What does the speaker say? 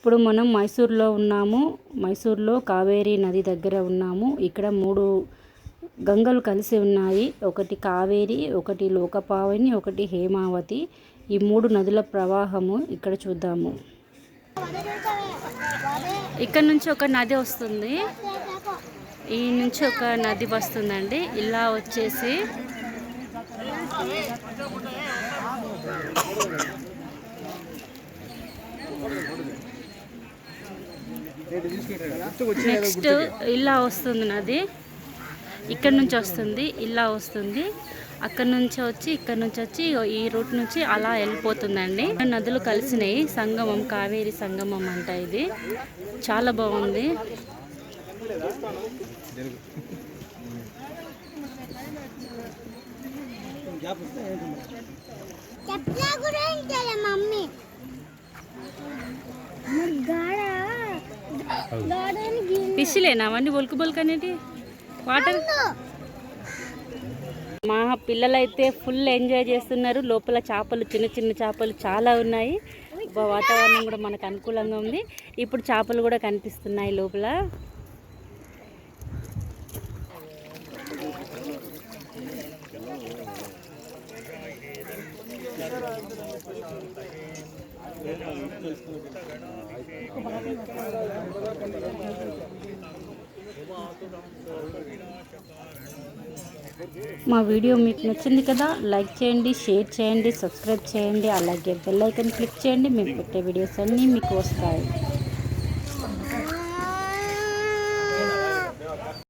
ఇప్పుడు మనం మైసూర్లో ఉన్నాము. మైసూర్లో కావేరీ నది దగ్గర ఉన్నాము. ఇక్కడ మూడు గంగలు కలిసి ఉన్నాయి. ఒకటి కావేరి ఒకటి లోకపావని ఒకటి హేమావతి. ఈ మూడు నదుల ప్రవాహము ఇక్కడ చూద్దాము. ఇక్కడ నుంచి ఒక నది వస్తుంది. ఈ నుంచి ఒక నది వస్తుందండి. ఇలా వచ్చేసి నెక్స్ట్ ఇలా వస్తుంది నది. ఇక్కడ నుంచి వస్తుంది ఇలా వస్తుంది. అక్కడ నుంచి వచ్చి ఇక్కడ నుంచి వచ్చి ఈ రూట్ నుంచి అలా వెళ్ళిపోతుందండి. నదులు కలిసినాయి. సంగమం కావేరి సంగమం అంట ఇది. చాలా బాగుంది. మమ్మీ? ఫిష్లేనా అవన్నీ బొలుకు బొలుకు అనేటి వాటర్ మా పిల్లలైతే ఫుల్ ఎంజాయ్ చేస్తున్నారు. లోపల చేపలు చిన్న చిన్న చేపలు చాలా ఉన్నాయి. వాతావరణం కూడా మనకు అనుకూలంగా ఉంది. ఇప్పుడు చేపలు కూడా కనిపిస్తున్నాయి లోపల. మా వీడియో మీకు నచ్చింది కదా లైక్ చేయండి షేర్ చేయండి సబ్స్క్రైబ్ చేయండి అలాగే బెల్ ఐకాన్ క్లిక్ చేయండి మేము పెట్టే వీడియోస్ అన్నీ మీకు వస్తాయి.